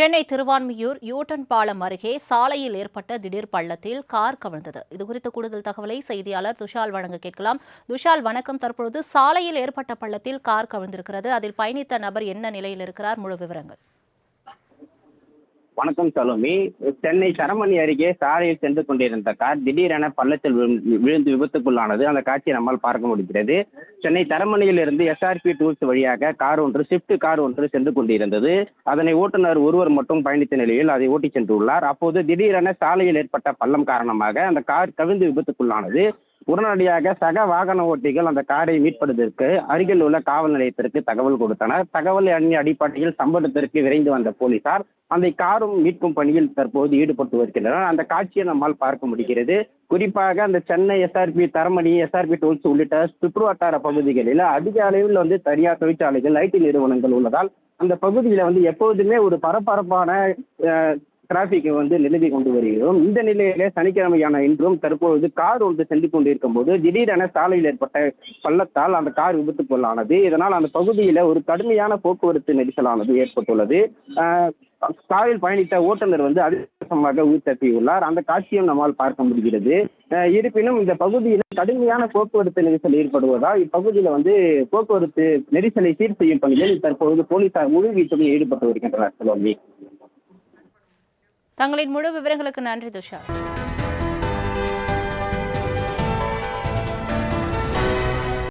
Chennai Thiruvanmiyur U-turn பாலம் அருகே சாலையில் ஏற்பட்ட திடீர் பள்ளத்தில் கார் கவிழ்ந்தது. இதுகுறித்த கூடுதல் தகவலை செய்தியாளர் துஷால் வழங்க கேட்கலாம். துஷால் வணக்கம். தற்பொழுது சாலையில் ஏற்பட்ட பள்ளத்தில் கார் கவிழ்ந்திருக்கிறது. அதில் பயணித்த நபர் என்ன நிலையில் இருக்கிறார்? முழு விவரங்கள். வணக்கம் சலோமி. சென்னை சரமணி அருகே சாலையில் சென்று கொண்டிருந்த கார் திடீரென பள்ளத்தில் விழுந்து விழுந்து விபத்துக்குள்ளானது. அந்த காட்சியை நம்மால் பார்க்க முடிகிறது. சென்னை தரமணியிலிருந்து எஸ்ஆர்பி டூர்ஸ் வழியாக கார் ஒன்று ஸ்விஃப்ட் கார் ஒன்று சென்று கொண்டிருந்தது. அதனை ஓட்டுநர் ஒருவர் மட்டும் பயணித்த நிலையில் அதை ஓட்டிச் சென்றுள்ளார். அப்போது திடீரென சாலையில் ஏற்பட்ட பள்ளம் காரணமாக அந்த கார் கவிழ்ந்து விபத்துக்குள்ளானது. உடனடியாக சக வாகன ஓட்டிகள் அந்த காரை மீட்பதற்கு அருகில் உள்ள காவல் நிலையத்திற்கு தகவல் கொடுத்தனர். தகவல் அடிப்படையில் சம்பவத்திற்கு விரைந்து வந்த போலீசார் அந்த காரும் மீட்கும் பணியில் தற்போது ஈடுபட்டு வருகின்றனர். அந்த காட்சியை நம்மால் பார்க்க முடிகிறது. குறிப்பாக அந்த Chennai SRP Taramani SRP Tools உள்ளிட்ட சுற்றுவட்டார பகுதிகளில் அதிக அளவில் வந்து தனியார் தொழிற்சாலைகள் ஐடி நிறுவனங்கள் உள்ளதால் அந்த பகுதியில் வந்து எப்போதுமே ஒரு பரபரப்பான டிராஃபிக்கை வந்து நிலவி கொண்டு வருகிறோம். இந்த நிலையிலே சனிக்கிழமையான இன்றும் தற்பொழுது கார் ஒன்று சென்று கொண்டிருக்கும் போது திடீரென சாலையில் ஏற்பட்ட பள்ளத்தால் அந்த கார் விபத்துக்குள்ளானது. இதனால் அந்த பகுதியில் ஒரு கடுமையான போக்குவரத்து நெரிசலானது ஏற்பட்டுள்ளது. காரில் பயணித்த ஓட்டுநர் வந்து அதிர்ஷ்டமாக உயிர் தப்பியுள்ளார். அந்த காட்சியும் நம்மால் பார்க்க முடிகிறது. இருப்பினும் இந்த பகுதியில் கடுமையான போக்குவரத்து நெரிசல் ஏற்படுவதால் இப்பகுதியில் வந்து போக்குவரத்து நெரிசலை சீர் செய்யும் பணியில் தற்பொழுது போலீசார் முழு வீச்சில் ஈடுபட்டு வருகின்றனர் செல்வமி தங்களின் முழு விவரங்களுக்கு நன்றி துஷால்